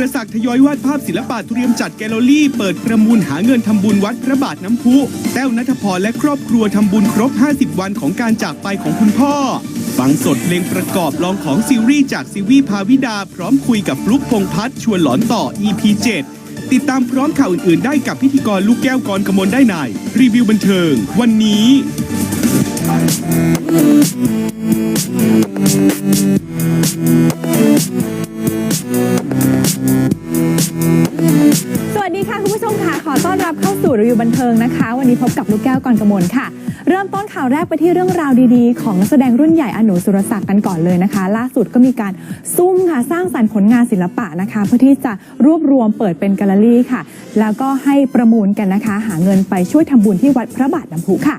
รศักดิ์ทยอยวาดภาพศิลปะเตรียมจัดแกลเลอรี่ เปิดประมูลหาเงินทำบุญวัดพระบาทน้ำพุ แต้วนัทพรและครอบครัวทำบุญครบ 50 วันของการจากไปของคุณพ่อ ฟังสดเพลงประกอบลองของซีรีส์จากซีวีพาวิดา พร้อมคุยกับลุกพงพัฒน์ชวนหลอนต่อ EP 7 ติดตามพร้อมข่าวอื่นๆ ได้กับพิธีกรลูกแก้วกรกมลได้ในรีวิวบันเทิง วันนี้ สวัสดีค่ะ คุณผู้ชมค่ะ ขอต้อนรับเข้าสู่รีวิวบันเทิงนะคะ วันนี้พบกับลูกแก้วกรกมลค่ะ เริ่มต้นข่าวแรกไปที่เรื่องราวดีๆ ของนักแสดงรุ่นใหญ่อนุสุรศักดิ์กันก่อนเลยนะคะ ล่าสุดก็มีการซุ่มค่ะสร้างสรรค์ผลงานศิลปะนะคะ เพื่อที่จะรวบรวมเปิดเป็นแกลเลอรี่ค่ะ แล้วก็ให้ประมูลกันนะคะ หาเงินไปช่วยทำบุญที่วัดพระบาทน้ำพุค่ะ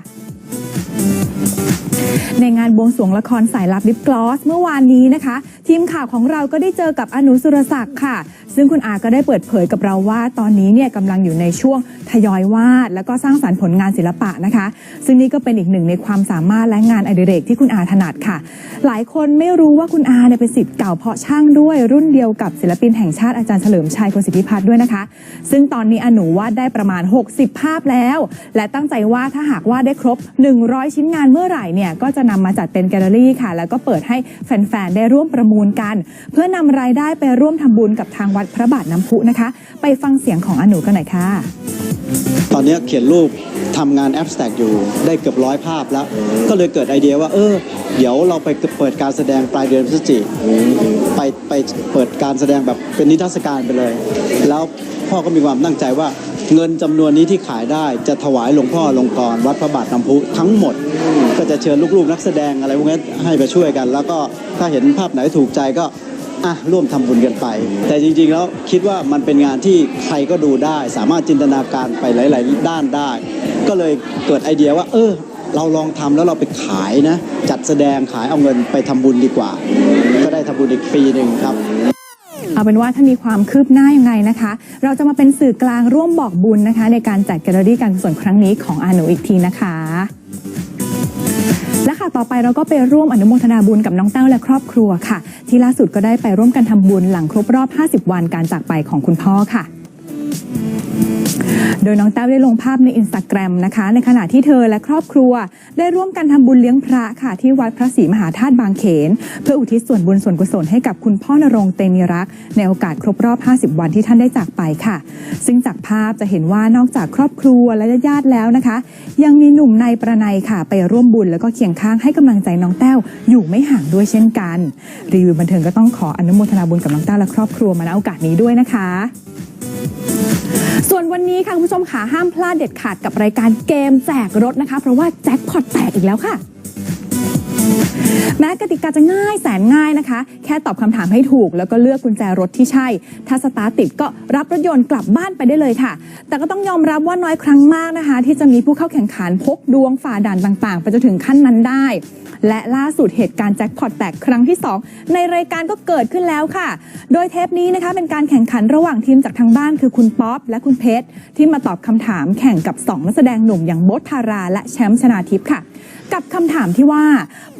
ในงานบวงสรวงละครสายลับลิปกลอสเมื่อวานนี้นะคะ ทีมข่าวของเราก็ได้เจอกับอนุสุรศักดิ์ค่ะ ซึ่งคุณอาก็ได้เปิดเผยกับเราว่า ตอนนี้เนี่ยกำลังอยู่ในช่วงทยอยวาด แล้วก็สร้างสารรค์ผลงานศิลปะนะคะ ซึ่งนี่ก็เป็นอีกหนึ่งในความสามารถและงานอดิเรกที่คุณอาถนัดค่ะ หลายคนไม่รู้ว่าคุณอาเนี่ยเป็นศิษย์เก่าเพาะช่างด้วยรุ่นเดียวกับศิลปินแห่งชาติอาจารย์เฉลิมชัยโคสิทธิพัฒน์ด้วยนะคะ ซึ่งตอนนี้อนุวาดได้ประมาณ 60 ภาพแล้ว และตั้งใจว่าถ้าหากว่าได้ครบ 100 ชิ้นงานเมื่อไหร่เนี่ยก็จะนำมาจัดเป็นแกลเลอรี่ค่ะ แล้วก็เปิดให้แฟนๆได้ร่วมประมูลกัน เพื่อนำรายได้ไปร่วมทำบุญกับทางวัดพระบาทน้ำพุนะคะ ไปฟังเสียงของอนุกันหน่อยค่ะ ตอนนี้เขียนรูปทำงานแอปสแต็กอยู่ได้เกือบร้อยภาพแล้ว ก็เลยเกิดไอเดียว่า เออ เดี๋ยวเราไปเปิดการแสดงปลายเดือนพฤศจิกไปไปเปิดการแสดงแบบเป็นนิทรรศการไปเลย แล้วพ่อก็มีความตั้งใจว่าเงินจำนวนนี้ที่ขายได้จะถวายหลวงพ่อหลวงกรวัดพระบาทน้ำพุทั้งหมด ก็จะเชิญลูกๆนักแสดงอะไรพวกนี้ให้ไปช่วยกัน แล้วก็ถ้าเห็นภาพไหนถูกใจก็อะร่วมทำบุญกันไป แต่จริงๆแล้วคิดว่ามันเป็นงานที่ใครก็ดูได้ สามารถจินตนาการไปหลาย ๆ ด้านได้ ก็เลยเกิดไอเดียว่า เออ เราลองทำแล้วเราไปขายนะ จัดแสดงขายเอาเงินไปทำบุญดีกว่า ก็ได้ทำบุญอีกปีหนึ่งครับเอาเป็นว่าถ้ามีความคืบหน้ายังไงนะคะ เราจะมาเป็นสื่อกลางร่วมบอกบุญนะคะ ในการจัดแกลเลอรี่การกุศลครั้งนี้ของอาหนูอีกทีนะคะ ค่ะต่อไปเราก็ไปร่วมอนุโมทนาบุญกับน้องแต้วและครอบครัวค่ะ ที่ล่าสุดก็ได้ไปร่วมกันทำบุญหลังครบรอบ 50 วันการจากไปของคุณพ่อค่ะ โดยน้องแต้วได้ลงภาพในอินสตาแกรมนะคะ ในขณะที่เธอและครอบครัว ได้ร่วมกันทำบุญเลี้ยงพระค่ะ ที่วัดพระศรีมหาธาตุบางเขน เพื่ออุทิศส่วนบุญส่วนกุศลให้กับคุณพ่อนรงเตมีรัก ในโอกาสครบรอบ 50 วันที่ท่านได้จากไปค่ะ ซึ่งจากภาพจะเห็นว่านอกจากครอบครัวและญาติแล้วนะคะ ยังมีหนุ่มในประนัยค่ะ ไปร่วมบุญแล้วก็เคียงข้างให้กำลังใจน้องแต้วอยู่ไม่ห่างด้วยเช่นกัน รีวิวบันเทิงก็ต้องขออนุโมทนาบุญกับน้องแต้วและครอบครัวมาณโอกาสนี้ด้วยนะคะ ส่วนวันนี้ค่ะคุณผู้ชมขาห้ามพลาดเด็ดขาดกับรายการเกมแจกรถนะคะ เพราะว่าแจ็คพอตแตกอีกแล้วค่ะ แม้กติกาจะง่ายแสนง่ายนะคะ แค่ตอบคำถามให้ถูก แล้วก็เลือกกุญแจรถที่ใช่ ถ้าสตาร์ทติดก็รับรถยนต์กลับบ้านไปได้เลยค่ะ แต่ก็ต้องยอมรับว่าน้อยครั้งมากนะคะ ที่จะมีผู้เข้าแข่งขันพกดวงฝ่าด่านต่างๆ ไปจนถึงขั้นนั้นได้ และล่าสุดเหตุการณ์แจ็คพอตแตกครั้งที่ 2 ในรายการก็เกิดขึ้นแล้วค่ะ โดยเทปนี้นะคะเป็นการแข่งขันระหว่างทีมจากทางบ้านคือคุณป๊อปและคุณเพชรที่มาตอบคำถามแข่งกับสองนักแสดงหนุ่มอย่างโบทธารา และแชมป์ชนาทิพย์ค่ะ กับคำถามที่ว่า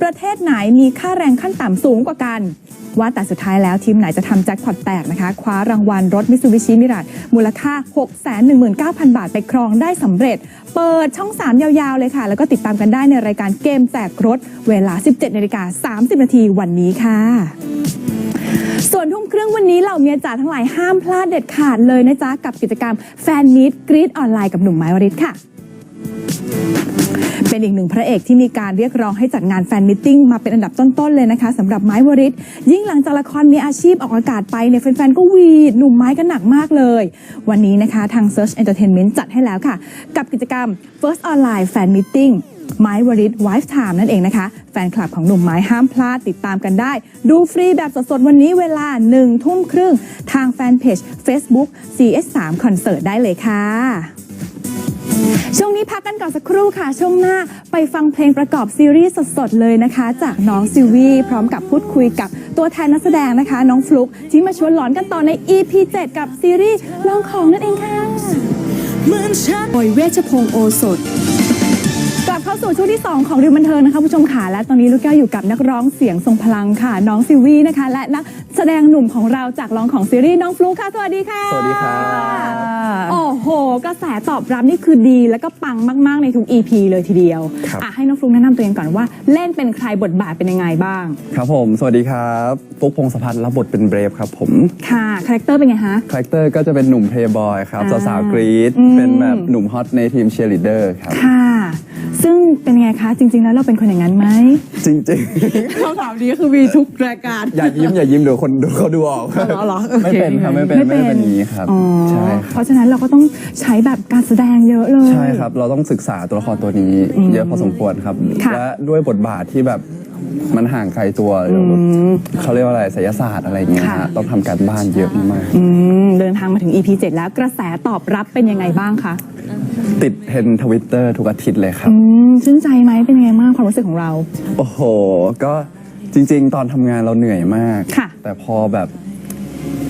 ประเทศไหนมีค่าแรงขั้นต่ำสูงกว่ากัน ว่าแต่สุดท้ายแล้วทีมไหนจะทำแจ็คพอตแตกนะคะ คว้ารางวัลรถมิ t ซูบิชิมิรา e มูลค่า 619,000 บาทไปครองได้สำเร็จ เปิดช่อง 3 ยาวๆเลยค่ะ แล้วก็ติดตามกันได้ในรายการเกมแจกรถ เวลา 17นาฬิกา30 นาทีวันนี้ค่ะส่วนทุ่มครึ่งวันนี้เหล่าเมียจ๋าทั้งหลายห้ามพลาดเด็ดขาดเลยนะจ๊ะ กับกิจกรรมแฟนมิตกรีดออนไลน์กับหนุ่มไม้วริศค่ะ เป็นอีกหนึ่งพระเอกที่มีการเรียกร้องให้จัดงานแฟนมิทติ้งมาเป็นอันดับต้นๆเลยนะคะสำหรับไม้วริศยิ่งหลังจากละครมีอาชีพออกอากาศไปเนี่ยแฟนๆก็วีดหนุ่มไม้กันหนักมากเลย วันนี้นะคะทาง Search Entertainment จัดให้แล้วค่ะ กับกิจกรรม First Online Fan Meeting ไม้วริศ Wife Time นั่นเองนะคะ แฟนคลับของหนุ่มไม้ห้ามพลาดติดตามกันได้ ดูฟรีแบบสดๆ วันนี้เวลา1ทุ่มครึ่งทางแฟนเพจ Facebook CS3 Concert ได้เลยค่ะ ช่วงนี้พักกันก่อนสักครู่ค่ะ ช่วงหน้าไปฟังเพลงประกอบซีรีส์สดๆ เลยนะคะ จากน้องซิวีพร้อมกับพูดคุยกับตัวแทนนักแสดงนะคะ น้องฟลุกที่มาชวนหลอนกันต่อใน EP 7 กับซีรีส์ลองของนั่นเองค่ะโดยเวชพงศ์โอสถกลับเข้าาสู่ช่วงที่ 2 ของเรียนบันเทิงนะคะผู้ชมค่ะและตอนนี้ลูกแก้วอยู่กับนักร้องเสียงทรงพลังค่ะ น้องซิวี่นะคะ และนักแสดงหนุ่มของเราจากร้องของซีรีส์น้องฟลุ๊กค่ะ สวัสดีค่ะ สวัสดีครับโอ้โหกระแสตอบรับนี่คือดีแล้วก็ปังมาก ๆ ในทุก EP เลยทีเดียวครับ อะให้น้องฟลุ๊กแนะนำตัวเองก่อนว่า เล่นเป็นใครบทบาทเป็นยังไงบ้าง ครับผม สวัสดีครับฟุกพงศพัฒน์รับบทเป็นเบรฟครับผม ค่ะคาแรคเตอร์เป็นไงฮะคาแรคเตอร์ก็จะเป็นหนุ่มเพลย์บอยครับ อ่าสาวๆกรีดอืม เป็นแบบหนุ่มฮอตในทีมเชียร์ลีดเดอร์ครับ ค่ะ ซึ่งเป็นไงคะ จริง ๆ แล้วเราเป็นคนอย่างนั้นไหม จริงคำถามนี้คือมีทุกรายการ ๆ อย่ายิ้มอย่ายิ้มเดี๋ยวคนดูเขาดูออกอ๋อเหรอโอเคไม่เป็นครับไม่เป็นไม่ได้เป็นอย่างนี้ครับอ๋อใช่คเพรับราะฉะนั้นเราก็ต้องใช้แบบการแสดงเยอะเลย ใช่ครับ เราต้องศึกษาตัวละครตัวนี้เยอะพอสมควรครับ ค่ะ และด้วยบทบาทที่แบบมันห่างไกลตัวเขาเรียกว่าอะไรศิลศาสตร์อะไรอย่างเงี้ยค่ะฮะต้องทำการบ้านเยอะมาก อืมเดินทางมาถึง EP 7 แล้วกระแสตอบรับเป็นยังไงบ้างคะ ติดเทรนทวิตเตอร์ Twitter ทุกอาทิตย์เลยครับ อืมชื่นใจไหมเป็นยังไงบ้างความรู้สึกของเรา โอ้โห ก็จริง ๆ ตอนทำงานเราเหนื่อยมาก ค่ะแต่พอแบบ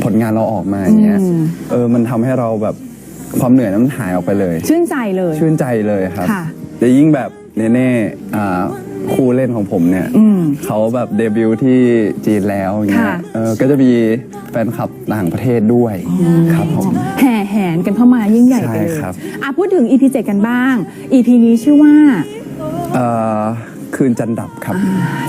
ผลงานเราออกมาอย่างเงี้ย อืม เออ มันทำให้เราแบบความเหนื่อยนั้นมันหายออกไปเลย ชื่นใจเลย ชื่นใจเลยครับค่ะ แต่ยิ่งแบบเนเน่อ่า คู่เล่นของผมเนี่ยอืมเขาแบบเดบิวต์ที่จีนแล้วอย่างเงี้ค่ะยเออก็จะมีแฟนคลับต่างประเทศด้วยครับผม แห่แหนกันเข้ามายิ่งใหญ่ไปเลยใช่ครับ อะพูดถึง EP 7 กันบ้าง EP นี้ชื่อว่า เอ่อ คืนจันดับครับ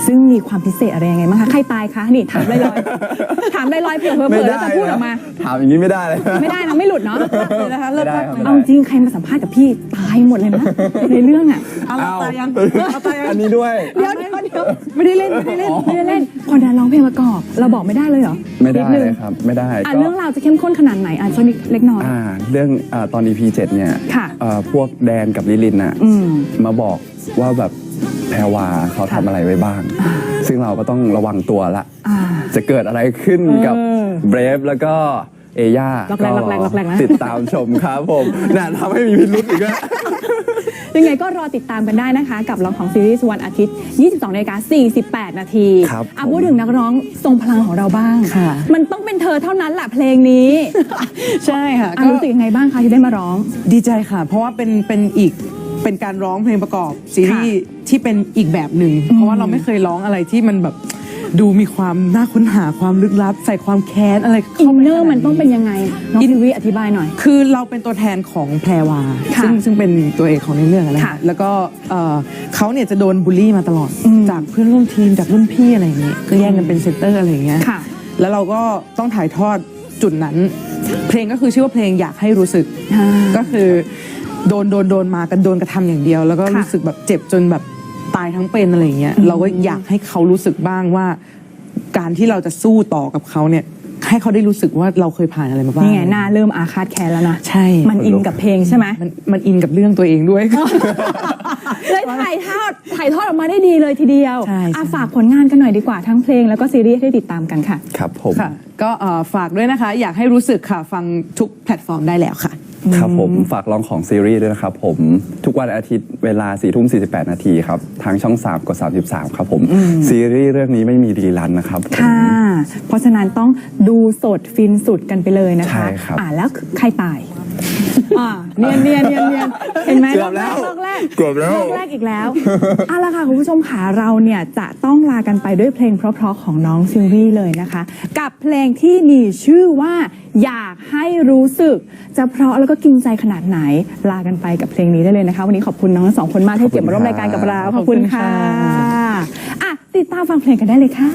ซึ่งมีความพิเศษอะไรยังไงบ้างคะ ใครตายคะ นี่ถามลอยๆ ถามลอยๆเผื่อเผื่อแล้วจะพูดออกมา ถามอย่างนี้ไม่ได้เลย ไม่ได้นะไม่หลุดเนาะเลยนะคะเลิไม่กได้พักครับเอาจริงใครมาสัมภาษณ์กับพี่ตายหมดเลยนะในเรื่องอะเอาเราตายยังเอาตายยังอันนี้ด้วย เดี๋ยวเดี๋ยวเดี๋ยวไม่ได้เล่นไม่ได้เล่นไม่ได้เล่นพอดาร้องเพลงประกอบ เราบอกไม่ได้เลยเหรอ ไม่ได้นินึงเลยครับ ไม่ได้อะก็เรื่องราวจะเข้มข้นขนาดไหนอะสักนิดเล็กน้อยอ่าเรื่องอาตอน EP 7เนี่ยค่ะเอ่อพวกแดนกับลิลินน่ะอืมมาบอกว่าแบบ แพรวาเขาทำอะไรไว้บ้าง ซึ่งเราก็ต้องระวังตัวละ อ่า จะเกิดอะไรขึ้นกับเออเบรฟแล้วก็เอย่าล็อกแรกล็อกแรกล็อกแรกนะ ติดตามชมครับผมน่ะทำให้มีพิรุษอีกแล้ว ยังไงก็รอติดตามกันได้นะคะ กับร้องของซีรีส์วันอาทิตย์ 22นาฬิกา48 นาทีครับอะพูดถึงนักร้องทรงพลังของเราบ้าง ค่ะ มันต้องเป็นเธอเท่านั้นแหละเพลงนี้ใช่ค่ะอะก็รู้สึกยังไงบ้างคะที่ได้มาร้อง ดีใจค่ะ เพราะว่าเป็นเป็นอีก เป็นการร้องเพลงประกอบซีรีส์ที่เป็นอีกแบบหนึ่งเพราะว่าเราไม่เคยร้องอะไรที่มันแบบดูมีความน่าค้นหาความลึกลับ ใส่ความแค้นอะไรอิเข้านไปเนอร์มันต้องเป็นยังไงน้องซิวีอธิบายหน่อย คือเราเป็นตัวแทนของแพรวาค่ะซึ่งซึ่งเป็นตัวเอกของในเรื่องนะค่ะคะแล้วก็เอ่อเขาเนี่ยจะโดนบูลลี่มาตลอดอืมจากเพื่อนร่วมทีมจากรุ่นพี่อะไรอย่างเงี้ยก็แย่งกันเป็นเซนเตอร์อะไรอย่างเงี้ยค่ะแล้วเราก็ต้องถ่ายทอดจุดนั้น เพลงก็คือชื่อว่าเพลงอยากให้รู้สึกอ่าก็คือ โดนโดนโดนมากันโดนกระทำอย่างเดียว แล้วก็ค่ะรู้สึกแบบเจ็บจนแบบตายทั้งเป็นอะไรอย่างเงี้ยเราก็อยากให้เขารู้สึกบ้างว่า การที่เราจะสู้ต่อกับเขาเนี่ยให้เขาได้รู้สึกว่าเราเคยผ่านอะไรมาบ้างนี่ไงหน้าเริ่มอาฆาตแค้นแล้วนะใช่ มันอินกับเพลงใช่ไหมมันมันอินกับเรื่องตัวเองด้วยเลยถ่ายทอดถ่ายทอดออกมาได้ดีเลยทีเดียวใช่อะใช่ฝากผลงานกันหน่อยดีกว่าทั้งเพลงแล้วก็ซีรีส์ให้ได้ติดตามกันค่ะ ครับผมค่ะก็เอ่อฝากด้วยนะคะ อยากให้รู้สึกค่ะ ฟังทุกแพลตฟอร์มได้แล้วค่ะ ครับผมฝากลองของซีรีส์ด้วยนะครับผมทุกวันอาทิตย์เวลา4ี่ทุ่มสีนาทีครับทางช่อง 3กด33 ครับผม ซีรีส์เรื่องนี้ไม่มีรีรันนะครับผมค่ะ เพราะฉะนั้นต้องดูสดฟินสุดกันไปเลยนะคะใช่ครับอ่าแล้วใครตาย อ่าเนียนเนียนเนียนเนียนเห็นไหมเกือบแล้ว รอบแรกเกือบแล้ว รอบแรกอีกแล้วเอาละค่ะคุณผู้ชมค่ะเราเนี่ยจะต้องลากันไปด้วยเพลงเพราะๆของน้องซิลวี่เลยนะคะ กับเพลงที่มีชื่อว่า อยากให้รู้สึก จะเพราะแล้วก็กินใจขนาดไหนลากันไปกับเพลงนี้ได้เลยนะคะ วันนี้ขอบคุณน้องทั้งสองคนมากที่เก็บมาร่วมรายการกับเราขอบคุณค่ะอะติดตามฟังเพลงกันได้เลยค่ะ